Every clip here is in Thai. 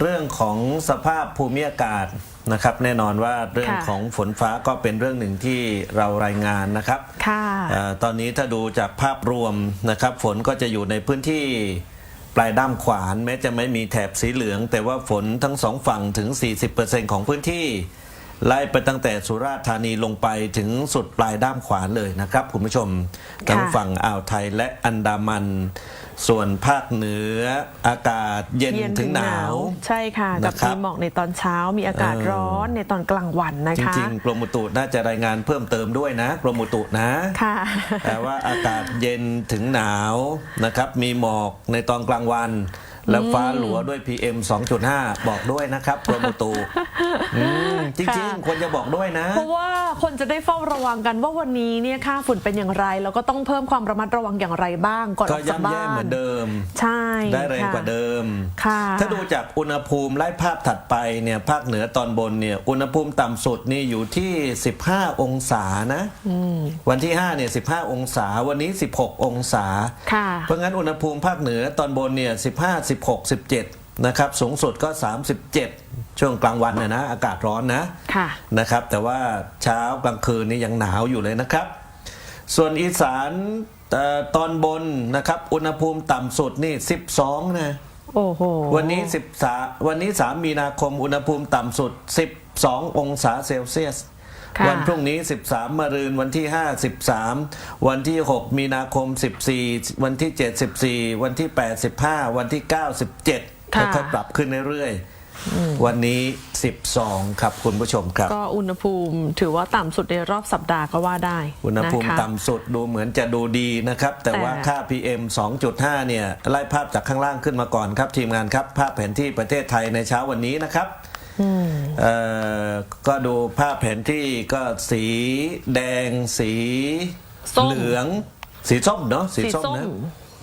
เรื่องของสภาพภูมิอากาศนะครับ แน่นอนว่าเรื่องค่ะของฝนฟ้าก็เป็นเรื่องหนึ่งที่เรารายงานนะครับค่ะเอ่อตอนนี้ถ้าดูจากภาพรวมนะครับ ฝนก็จะอยู่ในพื้นที่ปลายด้ามขวาน แม้จะไม่มีแถบสีเหลือง แต่ว่าฝนทั้งสองฝั่งถึง 40%ของพื้นที่ ไล่ไปตั้งแต่สุราษฎร์ธานีลงไปถึงสุดปลายด้ามขวานเลยนะครับคุณผู้ชมทั้งฝั่งอ่าวไทยและอันดามัน ส่วนภาคเหนืออากาศเย็นถึงหนาว ใช่ค่ะกับนะครับมีหมอกในตอนเช้ามีอากาศเออร้อนในตอนกลางวันนะจคะริงๆกรมอุตุน่าจะรายงานเพิ่มเติมด้วยนะกรมอุตุนะค่ะแต่ว่าอากาศเย็นถึงหนาวนะครับ มีหมอกในตอนกลางวัน แล้วฟ้าหลัวด้วย PM 2.5 บอกด้วยนะครับกรมอุตุอืมจริงค่ะๆควรจะบอกด้วยนะ เพราะว่าคนจะได้เฝ้าระวังกันว่าวันนี้เนี่ยค่าฝุ่นเป็นอย่างไร แล้วก็ต้องเพิ่มความระมัดระวังอย่างไรบ้างก่อนอก็อกจากย่ำบ้าแย่นเหมือนเดิม ใช่ได้แรงค่ะกว่าเดิมค่ะถ้าดูจากอุณหภูมิไล่ภาพถัดไปเนี่ยภาคเหนือตอนบนเนี่ยอุณหภูมิต่ำสุดนี่อยู่ที่ 15 องศานะวันที่5เนี่ย15 องศา วันนี้ 16 องศาค่ะเพราะงั้นอุณหภูมิภาคเหนือตอนบนเนี่ย15 16 17นะครับสูงสุดก็ 37 ช่วงกลางวันนะนะอากาศร้อนนะค่ะนะครับ แต่ว่าเช้ากลางคืนนี่ยังหนาวอยู่เลยนะครับ ส่วนอีสานเอ่อตอนบนนะครับ อุณหภูมิต่ำสุดนี่ 12 นะโอ้โหวันนี้13วันนี้ 3 มีนาคมอุณหภูมิต่ำสุด 12 องศาเซลเซียสค่ะ วันพรุ่งนี้ 13มะรืนวันที่ 5 13 วันที่ 6 มีนาคม 14 วันที่ 7 14 วันที่ 8 15 วันที่ 9 17ค่ะค่อยๆปรับขึ้นเรื่อยๆวันนี้ 12 ครับคุณผู้ชมครับ ก็อุณหภูมิถือว่าต่ำสุดในรอบสัปดาห์ก็ว่าได้ อุณหภูมินะคะต่ำสุดดูเหมือนจะดูดีนะครับแต่แต่ว่าค่า PM 2.5 เนี่ย ไล่ภาพจากข้างล่างขึ้นมาก่อนครับ ทีมงานครับ ภาพแผนที่ประเทศไทยในเช้าวันนี้นะครับเอ่อ ก็ดูภาพแผนที่ก็สีแดง สีส้มเหลือง สีส้มเนาะสีสีส้มส้มนะ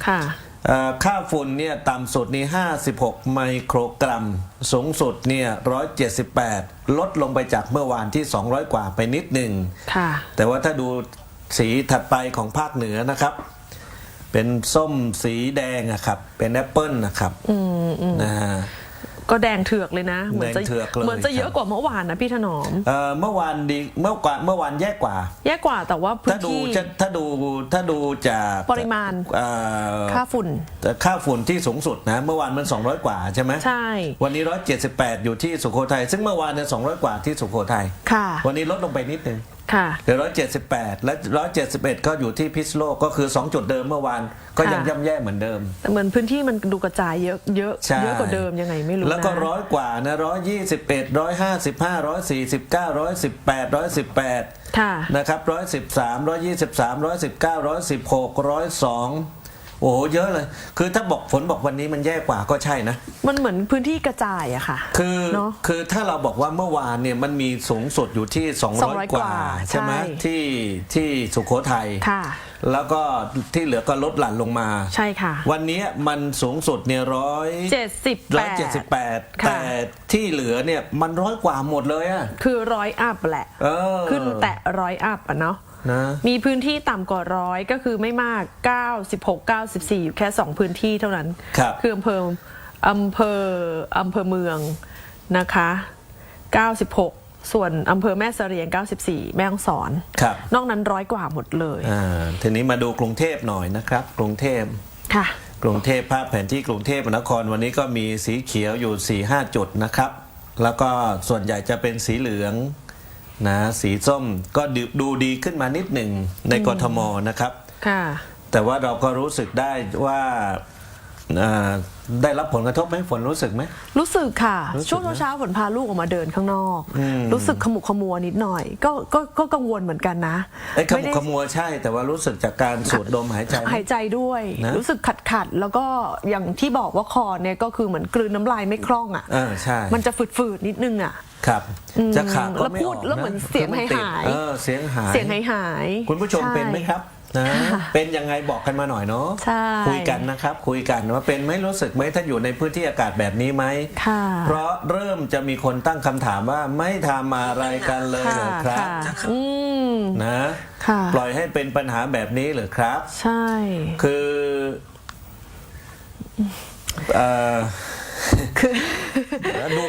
ค่ะเอ่อค่าฝุ่นเนี่ยต่ำสุดนี่56 ไมโครกรัม สูงสุดเนี่ย178 ลดลงไปจากเมื่อวานที่ 200 กว่าไปนิดหนึ่งค่ะแต่ว่าถ้าดูสีถัดไปของภาคเหนือนะครับ เป็นส้มสีแดงอะครับ เป็นแอปเปิลนะครับนะฮะ ก็แดงเถือกเลยนะ เหมือนจะแดงเถือกเลยเหมือนจะเยคอะรับกว่าเมื่อวานนะพี่ถนอม เอ่อเมื่อวานดีเมื่อกว่าเมื่อวานแย่กว่า แย่กว่าแต่ว่าพื้ถ้านดูที่ จะถ้าดูถ้าดูจากปริมาณ เอ่อค่าฝุ่น ค่าฝุ่นที่สูงสุดนะ เมื่อวานมัน 200 กว่าใช่ไหมใช่ วันนี้ 178 อยู่ที่สุโขทัยซึ่งเมื่อวานเนี่ย200 กว่าที่สุโขทัยค่ะ วันนี้ลดลงไปนิดนึง ค่ะเหลือ178และ171ก็อยู่ที่พิษณุโลกก็คือ2จุดเดิมเมื่อวานก็ยังค่ะย่ำแย่เหมือนเดิม แต่เหมือนพื้นที่มันดูกระจายเยอะเยอะใช่เยอะกว่าเดิมยังไงไม่รู้นะแล้วก็ร้อยกว่านะร้อยยี่สิบเอ็ดร้อยห้าสิบห้าร้อยสี่สิบเก้าร้อยสิบแปดร้อยสิบแปดค่ะนะครับร้อยสิบสามร้อยยี่สิบสามร้อยสิบเก้าร้อยสิบหกร้อยสอง โอ้โหเยอะเลย คือถ้าบอกฝนบอกวันนี้มันแย่กว่าก็ใช่นะ มันเหมือนพื้นที่กระจายอะค่ะ คือเนอะคือถ้าเราบอกว่าเมื่อวานเนี่ยมันมีสูงสุดอยู่ที่ 200 200กว่ากว่า ใช่ไหมใช่ ที่ที่สุโขทัยค่ะ แล้วก็ที่เหลือก็ลดหลั่นลงมา ใช่ค่ะวันนี้มันสูงสุดเนี่ยร้อยเจ็ดสิบร้แปอยด เจ็ดสิบแปดค่ะ แต่ที่เหลือเนี่ยมันร้อยกว่าหมดเลยอะ คือร้อยอัพแหละ เออขึ้นแตะร้อยอัพอะเนาะนะ มีพื้นที่ต่ำกว่าร้อยก็คือไม่มาก96 94 อยู่แค่ 2 พื้นที่เท่านั้นครับคืออำเภออำเภออำเภอเมืองนะคะ 96 ส่วนอำเภอแม่เสรียง 94 แม่ฮ่องสอน ครับนอกนั้นร้อยกว่าหมดเลยอ่าทีนี้มาดูกรุงเทพหน่อยนะครับ กรุงเทพ ค่ะ กรุงเทพภาพแผนที่กรุงเทพมหานครวันนี้ก็มีสีเขียวอยู่4ี่ห้าจุดนะครับ แล้วก็ส่วนใหญ่จะเป็นสีเหลือง นะสีส้มก็ดูดูดีขึ้นมานิดหนึ่งในกทมนะครับ ค่ะ แต่ว่าเราก็รู้สึกได้ว่า อ่าได้รับผลกระทบไหมฝนรู้สึกไหม รู้สึกค่ะ รู้สึกช่วงนะเช้าๆฝนพาลูกออกมาเดินข้างนอก อืม รู้สึกขมุกขมัวนิดหน่อย ก็ก็ก็กังวลเหมือนกันนะไอ้ขไม่มุกได้ขมัวใช่ แต่ว่ารู้สึกจากการสูดดมหายใจไหม หายใจด้วย นะรู้สึกขัดขัดๆแล้วก็อย่างที่บอกว่าคอเนี่ยก็คือเหมือนกลืนน้ำลายไม่คล่องอะเออใช่ มันจะฝืดๆนิดนึงอะ ครับอืมจะขาดก็แล้วไม่พูอดอกแล้วเหมือนนะเสียงคือมันติดหายๆ เออเสียงหาย เสียงหายหายๆคุณผู้ชมใเป็นไหมครับ นะเป็นยังไงบอกกันมาหน่อยเนาะใช่คุยกันนะครับคุยกันว่าเป็นไหมรู้สึกไหมถ้าอยู่ในพื้นที่อากาศแบบนี้ไหมค่ะเพราะเริ่มจะมีคนตั้งคำถามว่าไม่ทำอะไรกันเลยเหรอครับค่ะอืมนะค่ะปล่อยให้เป็นปัญหาแบบนี้เหรอครับ ใช่ คือเอ่ อคือ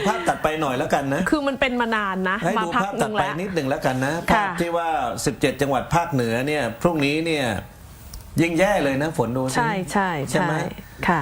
หน่อยแล้วกันนะ คือมันเป็นมานานนะให้มาดูพักภาพหตันึ่ดงไปแล้ว นิดหนึ่งแล้วกันนะค่ะภาพที่ว่า 17 จังหวัดภาคเหนือเนี่ยพรุ่งนี้เนี่ยยิ่งแย่เลยนะฝนดูสิ ใช่ใช่ใช่ไหม ค่ะ